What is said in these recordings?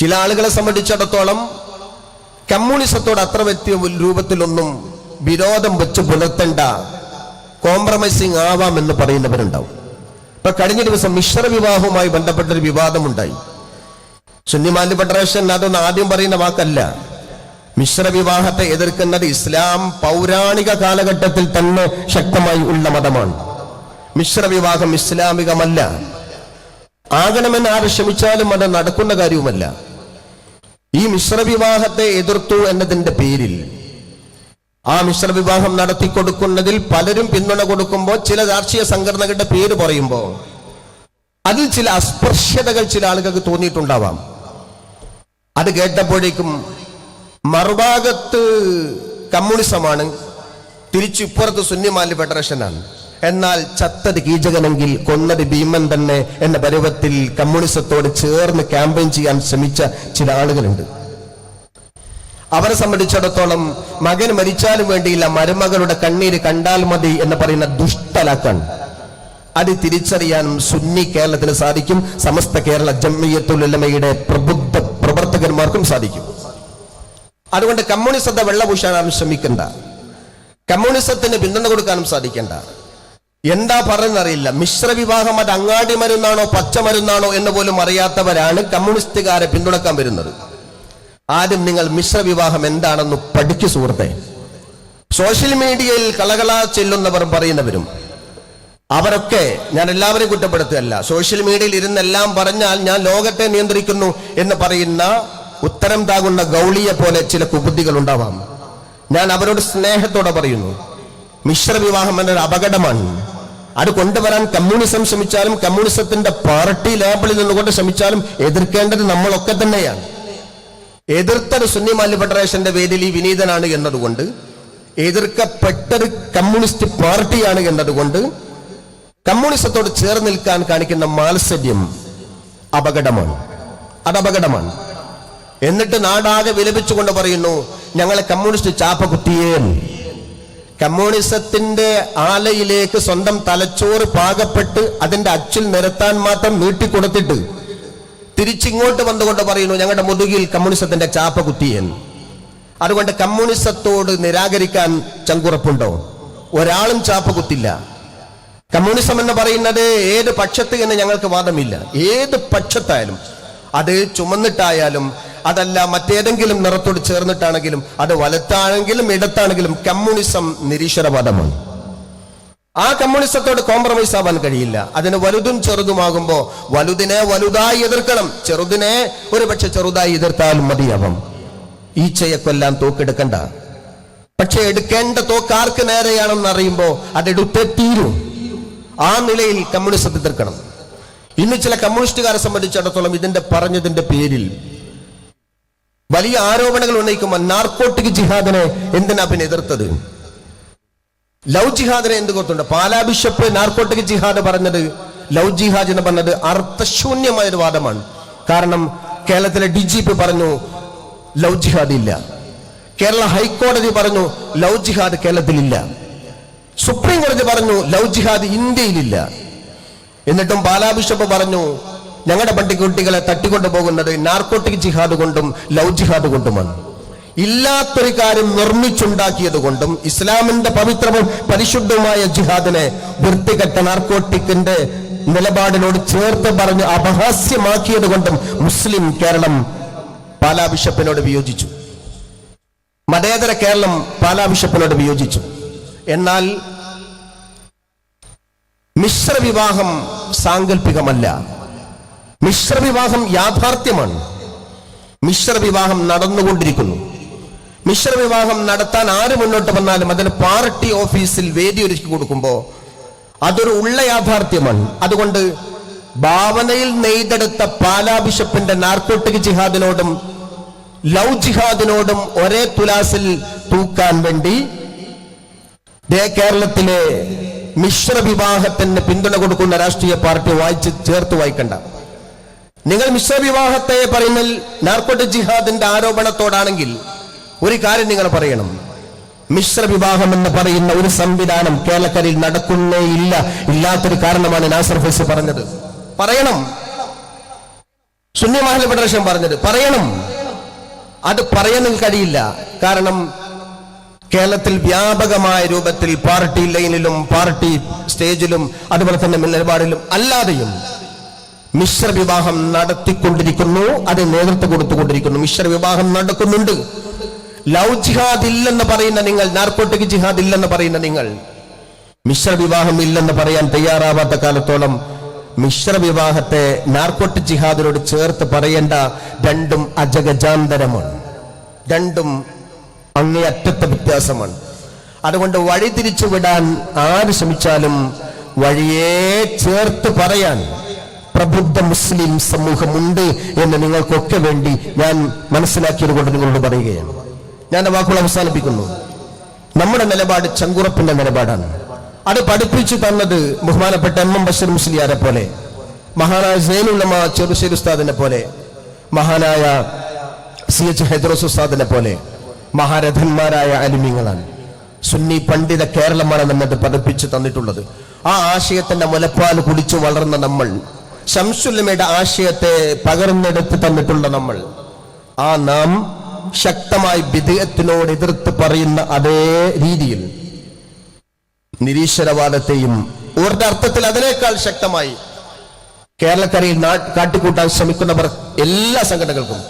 ചില ആളുകളെ സംബന്ധിച്ചിടത്തോളം കമ്മ്യൂണിസത്തോട് അത്ര വ്യക്തി രൂപത്തിലൊന്നും വിരോധം വെച്ച് പുലർത്തേണ്ട കോംപ്രമൈസിങ് ആവാം എന്ന് പറയുന്നവരുണ്ടാവും. ഇപ്പൊ കഴിഞ്ഞ ദിവസം മിശ്ര വിവാഹവുമായി ബന്ധപ്പെട്ടൊരു വിവാദമുണ്ടായി. സുന്നിമാലി ഫെഡറേഷൻ അതൊന്നും ആദ്യം പറയുന്ന വാക്കല്ല. മിശ്ര വിവാഹത്തെ എതിർക്കുന്നത് ഇസ്ലാം പൗരാണിക കാലഘട്ടത്തിൽ തന്നെ ശക്തമായി ഉള്ള മതമാണ്. മിശ്ര വിവാഹം ഇസ്ലാമികമല്ല. ആകണമെന്ന് ആര് ശ്രമിച്ചാലും അത് നടക്കുന്ന കാര്യവുമല്ല. ഈ മിശ്രവിവാഹത്തെ എതിർത്തു എന്നതിന്റെ പേരിൽ. ആ മിശ്രവിവാഹം നടത്തി കൊടുക്കുന്നതിൽ പലരും പിന്തുണ കൊടുക്കുമ്പോൾ ചില രാഷ്ട്രീയ സംഘടനകളുടെ പേര് പറയുമ്പോൾ അതിൽ ചില അസ്പൃശ്യതകൾ ചില ആളുകൾക്ക് തോന്നിയിട്ടുണ്ടാവാം. അത് കേട്ടപ്പോഴേക്കും മറുഭാഗത്ത് കമ്മ്യൂണിസമാണ് തിരിച്ചു ഇപ്പുറത്ത് സുന്നിമാലി ഫെഡറേഷനാണ്. എന്നാൽ ചത്തത് കീചകനെങ്കിൽ കൊന്നത് ഭീമൻ തന്നെ എന്ന പരുവത്തിൽ കമ്മ്യൂണിസത്തോട് ചേർന്ന് ക്യാമ്പയിൻ ചെയ്യാൻ ശ്രമിച്ച ചില ആളുകളുണ്ട്. അവരെ സംബന്ധിച്ചിടത്തോളം മകൻ മരിച്ചാലും വേണ്ടിയില്ല മരുമകളുടെ കണ്ണീര് കണ്ടാൽ മതി എന്ന് പറയുന്ന ദുഷ്ടലാക്കാണ്. അത് തിരിച്ചറിയാനും സുന്നി കേരളത്തിന് സാധിക്കും സമസ്ത കേരള ജമ്മിയത്തുലമയുടെ പ്രബുദ്ധ പ്രവർത്തകന്മാർക്കും സാധിക്കും. അതുകൊണ്ട് കമ്മ്യൂണിസത്തെ വെള്ളപൂശാനും ശ്രമിക്കണ്ട. കമ്മ്യൂണിസത്തിന് പിന്തുണ കൊടുക്കാനും സാധിക്കണ്ട. എന്താ പറയുന്നറിയില്ല. മിശ്ര വിവാഹം അത് അങ്ങാടി മരുന്നാണോ പച്ച മരുന്നാണോ എന്ന് പോലും അറിയാത്തവരാണ് കമ്മ്യൂണിസ്റ്റുകാരെ പിന്തുണക്കാൻ വരുന്നത്. ആദ്യം നിങ്ങൾ മിശ്ര വിവാഹം എന്താണെന്ന് പഠിച്ചു സുഹൃത്തെ. സോഷ്യൽ മീഡിയയിൽ കളകള ചെല്ലുന്നവർ പറയുന്നവരും. അവരൊക്കെ ഞാൻ എല്ലാവരെയും കുറ്റപ്പെടുത്തുകയല്ല. സോഷ്യൽ മീഡിയയിൽ ഇരുന്നെല്ലാം പറഞ്ഞാൽ ഞാൻ ലോകത്തെ നിയന്ത്രിക്കുന്നു എന്ന് പറയുന്ന ഉത്തരം താകുന്ന ഗൗളിയെ പോലെ ചില കുബുദ്ധികൾ ഉണ്ടാവാം. ഞാൻ അവരോട് സ്നേഹത്തോടെ പറയുന്നു. മിശ്ര വിവാഹം എന്നൊരു അപകടമാണ്. അത് കൊണ്ടുവരാൻ കമ്മ്യൂണിസം ശ്രമിച്ചാലും കമ്മ്യൂണിസത്തിന്റെ പാർട്ടി ലേബിളിൽ നിന്നുകൊണ്ട് ശ്രമിച്ചാലും എതിർക്കേണ്ടത് നമ്മളൊക്കെ തന്നെയാണ്. എതിർത്തത് സുന്നി മാലി ഫെഡറേഷന്റെ വേദിയിൽ ഈ വിനീതനാണ് എന്നതുകൊണ്ട് എതിർക്കപ്പെട്ടത് കമ്മ്യൂണിസ്റ്റ് പാർട്ടിയാണ് എന്നതുകൊണ്ട് കമ്മ്യൂണിസത്തോട് ചേർന്ന് നിൽക്കാൻ കാണിക്കുന്ന മാത്സര്യം അപകടമാണ്. അത് അപകടമാണ് എന്നിട്ട് നാടാകെ വിലപിച്ചുകൊണ്ട് പറയുന്നു ഞങ്ങളെ കമ്മ്യൂണിസ്റ്റ് ചാപ്പ കുത്തിയേ കമ്മ്യൂണിസത്തിന്റെ ആലയിലേക്ക് സ്വന്തം തലച്ചോറ് പാകപ്പെട്ട് അതിന്റെ അച്ചിൽ നിരത്താൻ മാത്രം നീട്ടിക്കൊടുത്തിട്ട് തിരിച്ചിങ്ങോട്ട് വന്നുകൊണ്ട് പറയുന്നു ഞങ്ങളുടെ മുതുകിൽ കമ്മ്യൂണിസത്തിന്റെ ചാപ്പ കുത്തിയൻ. അതുകൊണ്ട് കമ്മ്യൂണിസത്തോട് നിരാകരിക്കാൻ ചങ്കുറപ്പുണ്ടോ? ഒരാളും ചാപ്പ കുത്തില്ല. കമ്മ്യൂണിസം എന്ന് പറയുന്നത് ഏത് പക്ഷത്ത് എന്ന് ഞങ്ങൾക്ക് വാദമില്ല. ഏത് പക്ഷത്തായാലും അത് ചുമന്നിട്ടായാലും അതല്ല മറ്റേതെങ്കിലും നിറത്തോട് ചേർന്നിട്ടാണെങ്കിലും അത് വലത്താണെങ്കിലും ഇടത്താണെങ്കിലും കമ്മ്യൂണിസം നിരീശ്വരവാദമാണ്. ആ കമ്മ്യൂണിസത്തോട് കോംപ്രമൈസ് ആവാൻ കഴിയില്ല. അതിന് വലുതും ചെറുതുമാകുമ്പോ വലുതിനെ വലുതായി എതിർക്കണം. ചെറുതിനെ ഒരു പക്ഷെ ചെറുതായി എതിർത്താലും മതിയാവും. ഈച്ചയെ കൊല്ലാൻ തോക്കെടുക്കണ്ട. പക്ഷെ എടുക്കേണ്ട തോക്കാർക്ക് നേരെയാണെന്ന് അറിയുമ്പോ അതെടുത്തേ തീരും. ആ നിലയിൽ കമ്മ്യൂണിസത്തെ എതിർക്കണം. ഇന്ന് ചില കമ്മ്യൂണിസ്റ്റുകാരെ സംബന്ധിച്ചിടത്തോളം ഇതിന്റെ പറഞ്ഞതിന്റെ പേരിൽ വലിയ ആരോപണങ്ങൾ ഉന്നയിക്കുമ്പോൾ നാർക്കോട്ടിക് ജിഹാദിനെ എന്തിനാ പിന്നെ എതിർത്തത്? ലവ് ജിഹാദിനെ എന്ത് കൊടുത്തുണ്ട് പാലാ ബിഷപ്പ് നാർക്കോട്ടിക് ജിഹാദ് പറഞ്ഞത് ലവ് ജിഹാദ് എന്ന് പറഞ്ഞത് അർത്ഥശൂന്യമായ ഒരു വാദമാണ്. കാരണം കേരളത്തിലെ ഡി ജി പി പറഞ്ഞു ലവ് ജിഹാദ് ഇല്ല. കേരള ഹൈക്കോടതി പറഞ്ഞു ലവ് ജിഹാദ് കേരളത്തിലില്ല. സുപ്രീം കോടതി പറഞ്ഞു ലവ് ജിഹാദ് ഇന്ത്യയിലില്ല. എന്നിട്ടും പാലാ ബിഷപ്പ് പറഞ്ഞു ഞങ്ങളുടെ പട്ടിക്കുട്ടികളെ തട്ടിക്കൊണ്ടു പോകുന്നത് നാർക്കോട്ടിക് ജിഹാദ് കൊണ്ടും ലവ് ജിഹാദ് കൊണ്ടുമാണ്. ഇല്ലാത്തൊരു കാര്യം നിർമ്മിച്ചുണ്ടാക്കിയത് കൊണ്ടും ഇസ്ലാമിന്റെ പവിത്രവും പരിശുദ്ധവുമായ ജിഹാദിനെ വൃത്തികെട്ട നാർക്കോട്ടിക്കിന്റെ നിലപാടിനോട് ചേർത്ത് പറഞ്ഞ് അപഹാസ്യമാക്കിയത് കൊണ്ടും മുസ്ലിം കേരളം പാലാ ബിഷപ്പിനോട് വിയോജിച്ചു. മതേതര കേരളം പാലാ ബിഷപ്പിനോട് വിയോജിച്ചു. എന്നാൽ മിശ്ര വിവാഹം സാങ്കല്പികമല്ല മിശ്ര വിവാഹം യാഥാർത്ഥ്യമാണ്. മിശ്രവിവാഹം നടന്നുകൊണ്ടിരിക്കുന്നു. മിശ്ര വിവാഹം നടത്താൻ ആര് മുന്നോട്ട് വന്നാലും അതിന് പാർട്ടി ഓഫീസിൽ വേദി ഒരുക്കി കൊടുക്കുമ്പോൾ അതൊരു ഉള്ള യാഥാർത്ഥ്യമാണ്. അതുകൊണ്ട് ഭാവനയിൽ നെയ്തെടുത്ത പാലാ ബിഷപ്പിന്റെ നാർക്കോട്ടിക് ജിഹാദിനോടും ലവ് ജിഹാദിനോടും ഒരേ തുലാസിൽ തൂക്കാൻ വേണ്ടി കേരളത്തിലെ മിശ്ര വിവാഹത്തിന് പിന്തുണ കൊടുക്കുന്ന രാഷ്ട്രീയ പാർട്ടി വായിച്ച് ചേർത്ത് വായിക്കണ്ട. നിങ്ങൾ മിശ്രവിവാഹത്തെ പറയുന്നതിൽ പറയുന്ന നാർക്കോട്ടിക് ജിഹാദിന്റെ ആരോപണത്തോടാണെങ്കിൽ ഒരു കാര്യം നിങ്ങൾ പറയണം. മിശ്രവിവാഹം എന്ന് പറയുന്ന ഒരു സംവിധാനം കേരളക്കരയിൽ നടക്കുന്നേ ഇല്ല. ഇല്ലാത്തൊരു കാരണമാണ് നാസർ ഫൈസ് പറഞ്ഞത്. പറയണം. സുന്നി മഹല ഫെഡറേഷൻ പറഞ്ഞത് പറയണം. അത് പറയാനും കഴിയില്ല. കാരണം കേരളത്തിൽ വ്യാപകമായ രൂപത്തിൽ പാർട്ടി ലൈനിലും പാർട്ടി സ്റ്റേജിലും അതുപോലെ തന്നെ നിലപാടിലും അല്ലാതെയും മിശ്ര വിവാഹം നടത്തിക്കൊണ്ടിരിക്കുന്നു അത് നേതൃത്വം കൊടുത്തുകൊണ്ടിരിക്കുന്നു. മിശ്ര വിവാഹം നടക്കുന്നുണ്ട്. ലവ് ജിഹാദ് ഇല്ലെന്ന് പറയുന്ന നിങ്ങൾ നാർക്കോട്ടിക് ജിഹാദ് ഇല്ലെന്ന് പറയുന്ന നിങ്ങൾ മിശ്ര വിവാഹം ഇല്ലെന്ന് പറയാൻ തയ്യാറാവാത്ത കാലത്തോളം മിശ്ര വിവാഹത്തെ നാർക്കോട്ടിക് ജിഹാദിനോട് ചേർത്ത് പറയേണ്ട രണ്ടും അജഗജാന്തരമാണ്. രണ്ടും അങ്ങേയറ്റത്തെ വ്യത്യാസമാണ്. അതുകൊണ്ട് വഴി തിരിച്ചു വിടാൻ ആര് ശ്രമിച്ചാലും വഴിയേ ചേർത്ത് പറയാൻ പ്രബുദ്ധ മുസ്ലിം സമൂഹമുണ്ട് എന്ന് നിങ്ങൾക്കൊക്കെ വേണ്ടി ഞാൻ മനസ്സിലാക്കിയത് കൊണ്ട് നിങ്ങളോട് പറയുകയാണ്. ഞാൻ വാക്കുകൾ അവസാനിപ്പിക്കുന്നു. നമ്മുടെ നിലപാട് ചങ്കുറപ്പിന്റെ നിലപാടാണ്. അത് പഠിപ്പിച്ചു തന്നത് ബഹുമാനപ്പെട്ട എം എം ബഷീർ മുസ്ലിയാരെ പോലെ മഹാനായ സൈനുല്ലമ ചെറുശ്ശേരി ഉസ്താദിനെ പോലെ മഹാനായ സി എച്ച് ഹൈദ്രോസ് ഉസ്താദിനെ പോലെ മഹാരഥന്മാരായ അലിമിങ്ങളാണ്. സുന്നി പണ്ഡിത കേരളമാണ് നമ്മത് പഠിപ്പിച്ചു തന്നിട്ടുള്ളത്. ആ ആശയത്തിന്റെ മുലപ്പാൽ കുടിച്ചു വളർന്ന നമ്മൾ ശംസുല്ലമയുടെ ആശയത്തെ പകർന്നെടുത്ത് തന്നിട്ടുള്ള നമ്മൾ ആ നാം ശക്തമായി വിധേയത്തിനോട് എതിർത്ത് പറയുന്ന അതേ രീതിയിൽ നിരീശ്വരവാദത്തെയും ഓരുടെ അർത്ഥത്തിൽ അതിനേക്കാൾ ശക്തമായി കേരളക്കരയിൽ കാട്ടിക്കൂട്ടാൻ ശ്രമിക്കുന്നവർ എല്ലാ സംഘടനകൾക്കും.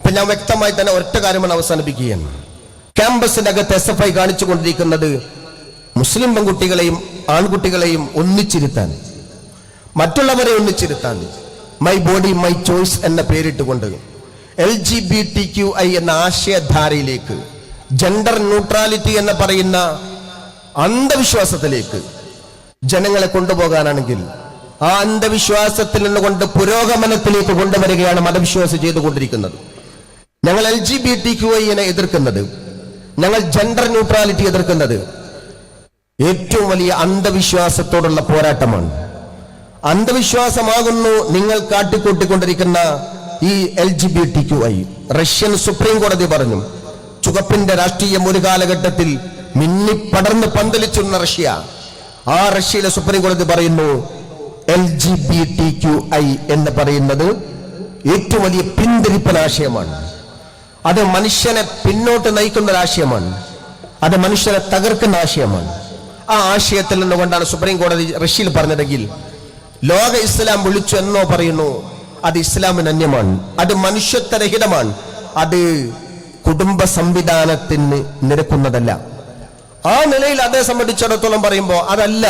ഇപ്പൊ ഞാൻ വ്യക്തമായി തന്നെ ഒറ്റ കാര്യമാണ് അവസാനിപ്പിക്കുകയാണ്. ക്യാമ്പസിനകത്ത് എസ് എഫ് ഐ കാണിച്ചുകൊണ്ടിരിക്കുന്നത് മുസ്ലിം പെൺകുട്ടികളെയും ആൺകുട്ടികളെയും ഒന്നിച്ചിരുത്താൻ. മറ്റുള്ളവരെ ഒന്നിച്ചിരുത്താൻ. മൈ ബോഡി മൈ ചോയ്സ് എന്ന പേരിട്ടുകൊണ്ട്. L G B T Q I എന്ന ആശയധാരയിലേക്ക്. ജെൻഡർ ന്യൂട്രാലിറ്റി എന്ന് പറയുന്ന അന്ധവിശ്വാസത്തിലേക്ക് ജനങ്ങളെ കൊണ്ടുപോകാനാണെങ്കിൽ ആ അന്ധവിശ്വാസത്തിൽ നിന്നുകൊണ്ട് പുരോഗമനത്തിലേക്ക് കൊണ്ടുവരികയാണ് മതവിശ്വാസം ചെയ്തുകൊണ്ടിരിക്കുന്നത്. ഞങ്ങൾ L G B T Q ഐനെ എതിർക്കുന്നത് ഞങ്ങൾ ജെൻഡർ ന്യൂട്രാലിറ്റി എതിർക്കുന്നത് ഏറ്റവും വലിയ അന്ധവിശ്വാസത്തോടുള്ള പോരാട്ടമാണ്. അന്ധവിശ്വാസമാകുന്നു നിങ്ങൾ കാട്ടിക്കൂട്ടിക്കൊണ്ടിരിക്കുന്ന ഈ L G B T Q I Russian supreme കോടതി പറഞ്ഞു ചുകപ്പിന്റെ രാഷ്ട്രീയം ഒരു കാലഘട്ടത്തിൽ മിന്നിപ്പടർന്ന് പന്തലിച്ചിരുന്ന റഷ്യ. ആ റഷ്യയിലെ സുപ്രീം കോടതി പറയുന്നു L G B T Q I എന്ന് പറയുന്നത് ഏറ്റവും വലിയ പിന്തിരിപ്പൻ ആശയമാണ്. അത് മനുഷ്യനെ പിന്നോട്ട് നയിക്കുന്ന ഒരു ആശയമാണ്. അത് മനുഷ്യനെ തകർക്കുന്ന ആശയമാണ്. ആ ആശയത്തിൽ നിന്നുകൊണ്ടാണ് സുപ്രീം കോടതി റഷ്യയിൽ പറഞ്ഞതെങ്കിൽ ലോക ഇസ്ലാം വിളിച്ചു എന്നോ പറയുന്നു അത് ഇസ്ലാമിന് അന്യമാണ് അത് മനുഷ്യത്വരഹിതമാണ് അത് കുടുംബ സംവിധാനത്തിന് നിരക്കുന്നതല്ല. ആ നിലയിൽ അതേ സംബന്ധിച്ചിടത്തോളം പറയുമ്പോൾ അതല്ല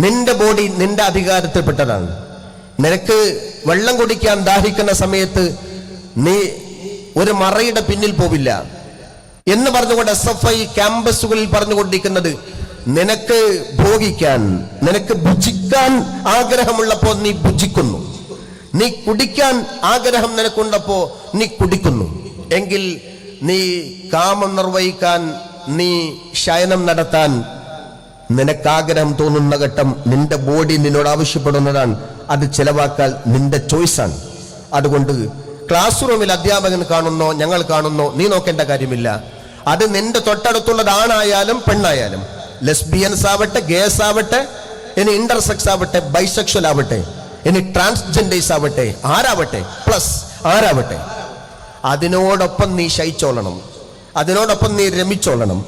നിന്റെ ബോഡി നിന്റെ അധികാരത്തിൽപ്പെട്ടതാണ്. നിനക്ക് വെള്ളം കുടിക്കാൻ ദാഹിക്കുന്ന സമയത്ത് നീ ഒരു മറയുടെ പിന്നിൽ പോവില്ല. എന്ന് പറഞ്ഞുകൊണ്ട് എസ് എഫ് ഐ ക്യാമ്പസുകളിൽ പറഞ്ഞുകൊണ്ടിരിക്കുന്നത് നിനക്ക് ഭോഗിക്കാൻ നിനക്ക് ഭുജിക്കാൻ ആഗ്രഹമുള്ളപ്പോ നീ ഭുജിക്കുന്നു. നീ കുടിക്കാൻ ആഗ്രഹം നിനക്കുണ്ടപ്പോ നീ കുടിക്കുന്നു. എങ്കിൽ നീ കാമം നിർവഹിക്കാൻ നീ ശയനം നടത്താൻ നിനക്ക് ആഗ്രഹം തോന്നുന്ന ഘട്ടം നിന്റെ ബോഡി നിന്നോട് ആവശ്യപ്പെടുന്നതാണ്. അത് ചെലവാക്കാൻ നിന്റെ ചോയ്സാണ്. അതുകൊണ്ട് ക്ലാസ് റൂമിൽ അധ്യാപകൻ കാണുന്നോ ഞങ്ങൾ കാണുന്നോ നീ നോക്കേണ്ട കാര്യമില്ല. അത് നിന്റെ തൊട്ടടുത്തുള്ളത് ആണായാലും പെണ്ണായാലും. ലെസ്ബിയൻസ് ആവട്ടെ ഗേസ് ആവട്ടെ ഇനി ഇന്റർസെക്സ് ആവട്ടെ ബൈസെക്ഷൽ ആവട്ടെ ഇനി ട്രാൻസ്ജെൻഡേഴ്സ് ആവട്ടെ ആരാവട്ടെ പ്ലസ് ആരാവട്ടെ. അതിനോടൊപ്പം നീ ശയിച്ചോളണം. അതിനോടൊപ്പം നീ രമിച്ചോളണം.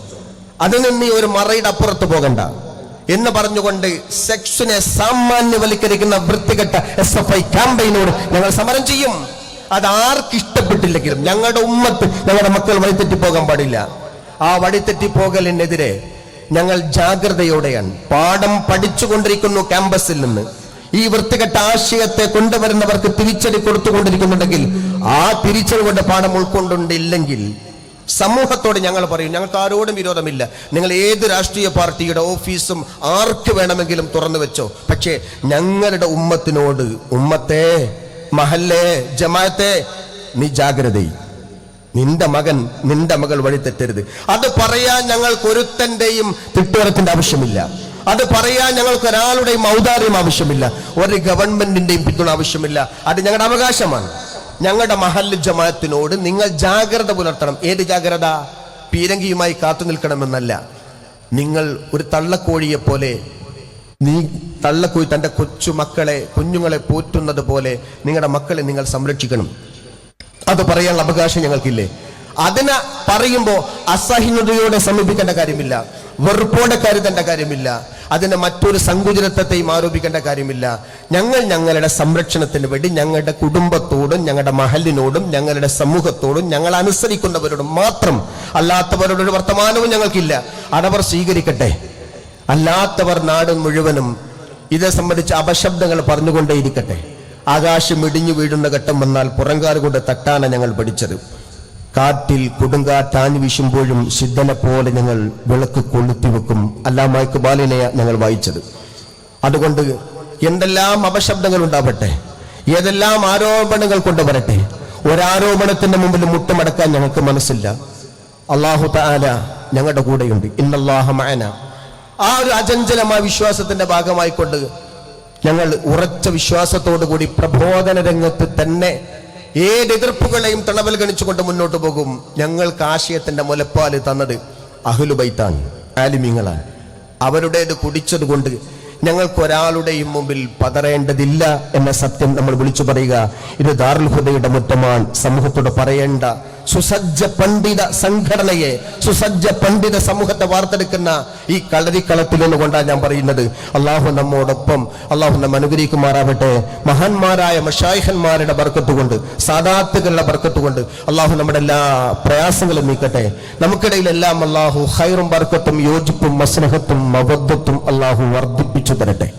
അതിന് നീ ഒരു മറയുടെ അപ്പുറത്ത് പോകണ്ട. എന്ന് പറഞ്ഞുകൊണ്ട് സെക്സിനെ സാമാന്യവൽക്കരിക്കുന്ന വൃത്തികെട്ട എസ് എഫ് ഐ ക്യാമ്പയിനോട് ഞങ്ങൾ സമരം ചെയ്യും. അത് ആർക്ക് ഇഷ്ടപ്പെട്ടില്ലെങ്കിലും ഞങ്ങളുടെ ഉമ്മത്ത് ഞങ്ങളുടെ മക്കൾ വഴിതെറ്റി പോകാൻ പാടില്ല. ആ വഴിതെറ്റി പോകലിനെതിരെ ഞങ്ങൾ ജാഗ്രതയോടെയാണ്. പാഠം പഠിച്ചുകൊണ്ടിരിക്കുന്നു ക്യാമ്പസിൽ നിന്ന്. ഈ വൃത്തികെട്ട ആശയത്തെ കൊണ്ടുവരുന്നവർക്ക് തിരിച്ചടി കൊടുത്തുകൊണ്ടിരിക്കുന്നുണ്ടെങ്കിൽ ആ തിരിച്ചടി കൊണ്ട് പാഠം ഉൾക്കൊണ്ടുണ്ടില്ലെങ്കിൽ സമൂഹത്തോട് ഞങ്ങൾ പറയും ഞങ്ങൾക്ക് ആരോടും വിരോധമില്ല. നിങ്ങൾ ഏത് രാഷ്ട്രീയ പാർട്ടിയുടെ ഓഫീസും ആർക്ക് വേണമെങ്കിലും തുറന്നു വെച്ചോ. പക്ഷേ ഞങ്ങളുടെ ഉമ്മത്തിനോട് ഉമ്മത്തെ മഹല്ലേ ജമാഅത്തെ നീ ജാഗ്രതയും നിന്റെ മകൻ നിന്റെ മകൾ വഴി തെറ്റരുത്. അത് പറയാൻ ഞങ്ങൾക്ക് ഒരുത്തന്റെയും തിട്ടുവരത്തിന്റെ ആവശ്യമില്ല. അത് പറയാൻ ഞങ്ങൾക്ക് ഒരാളുടെയും ഔദാര്യം ആവശ്യമില്ല. ഒരു ഗവൺമെന്റിന്റെയും പിന്തുണ ആവശ്യമില്ല. അത് ഞങ്ങളുടെ അവകാശമാണ്. ഞങ്ങളുടെ മഹല്ല് ജമാഅത്തിനോട് നിങ്ങൾ ജാഗ്രത പുലർത്തണം. ഏത് ജാഗ്രത? പീരങ്കിയുമായി കാത്തു നിൽക്കണമെന്നല്ല. നിങ്ങൾ ഒരു തള്ളക്കോഴിയെ പോലെ നീ തള്ളക്കോഴി തന്റെ കൊച്ചു മക്കളെ കുഞ്ഞുങ്ങളെ പോറ്റുന്നത് പോലെ നിങ്ങളുടെ മക്കളെ നിങ്ങൾ സംരക്ഷിക്കണം. അത് പറയാനുള്ള അവകാശം ഞങ്ങൾക്കില്ലേ? അതിനെ പറയുമ്പോൾ അസഹിഷ്ണുതയോടെ സമീപിക്കേണ്ട കാര്യമില്ല. വെറുപ്പോടെ കരുതേണ്ട കാര്യമില്ല. അതിനെ മറ്റൊരു സങ്കുചിതത്വത്തെയും ആരോപിക്കേണ്ട കാര്യമില്ല. ഞങ്ങൾ ഞങ്ങളുടെ സംരക്ഷണത്തിന് വേണ്ടി ഞങ്ങളുടെ കുടുംബത്തോടും ഞങ്ങളുടെ മഹലിനോടും ഞങ്ങളുടെ സമൂഹത്തോടും ഞങ്ങൾ അനുസരിക്കുന്നവരോടും മാത്രം അല്ലാത്തവരോട് ഒരു വർത്തമാനവും ഞങ്ങൾക്കില്ല. അതവർ സ്വീകരിക്കട്ടെ. അല്ലാത്തവർ നാട് മുഴുവനും ഇതേ സംബന്ധിച്ച് അപശബ്ദങ്ങൾ പറഞ്ഞുകൊണ്ടേയിരിക്കട്ടെ. ആകാശം ഇടിഞ്ഞു വീഴുന്ന ഘട്ടം വന്നാൽ പുറങ്കാർ കൊണ്ട് തട്ടാന ഞങ്ങൾ പഠിച്ചത്. കാറ്റിൽ കൊടുങ്കാറ്റാഞ്ഞു വീശുമ്പോഴും സിദ്ധനെ പോലെ ഞങ്ങൾ വിളക്ക് കൊളുത്തി വെക്കും. അല്ലാമ ഇക്ബാലിനെ ഞങ്ങൾ വായിച്ചത്. അതുകൊണ്ട് എന്തെല്ലാം അപശബ്ദങ്ങൾ ഉണ്ടാവട്ടെ ഏതെല്ലാം ആരോപണങ്ങൾ കൊണ്ടുവരട്ടെ ഒരാരോപണത്തിന്റെ മുമ്പിൽ മുട്ടുമടക്കാൻ ഞങ്ങൾക്ക് മനസ്സില്ല. അള്ളാഹു താല ഞങ്ങളുടെ കൂടെയുണ്ട്. ഇന്നല്ലാഹ മഅന. ആ ഒരു അചഞ്ചലമായ വിശ്വാസത്തിന്റെ ഭാഗമായിക്കൊണ്ട് ഞങ്ങൾ ഉറച്ച വിശ്വാസത്തോടു കൂടി പ്രബോധന രംഗത്ത് തന്നെ ഏത് എതിർപ്പുകളെയും തണവൽ ഗണിച്ചുകൊണ്ട് മുന്നോട്ട് പോകും. ഞങ്ങൾക്ക് ആശയത്തിന്റെ മുലപ്പാൽ തന്നത് അഹ്ലുബൈത്താണ് ആലിമിങ്ങളാണ്. അവരുടേത് കുടിച്ചത് കൊണ്ട് ഞങ്ങൾക്ക് ഒരാളുടെയും മുമ്പിൽ പതറേണ്ടതില്ല എന്ന സത്യം നമ്മൾ വിളിച്ചു പറയുക. ഇത് ദാറുൽ ഹുദയുടെ സമൂഹത്തോട് പറയേണ്ട സുസജ്ജ പണ്ഡിത സംഘടനയെ സുസജ്ജ പണ്ഡിത സമൂഹത്തെ വാർത്തെടുക്കുന്ന ഈ കളരിക്കളത്തിൽ നിന്നുകൊണ്ടാണ് ഞാൻ പറയുന്നത്. അള്ളാഹു നമ്മോടൊപ്പം അള്ളാഹു നമ്മ അനുഗ്രഹിക്കുമാറാവട്ടെ. മഹാന്മാരായ മഷായിഹന്മാരുടെ ബർക്കത്തുകൊണ്ട് സാദാത്തുകളുടെ ബർക്കത്ത് അള്ളാഹു നമ്മുടെ എല്ലാ പ്രയാസങ്ങളും നീക്കട്ടെ. നമുക്കിടയിലെല്ലാം അള്ളാഹു ഹൈറും ബർക്കത്തും യോജിപ്പും മസ്നഹത്തും അബദ്ധത്തും അള്ളാഹു വർദ്ധിപ്പിച്ചു തരട്ടെ.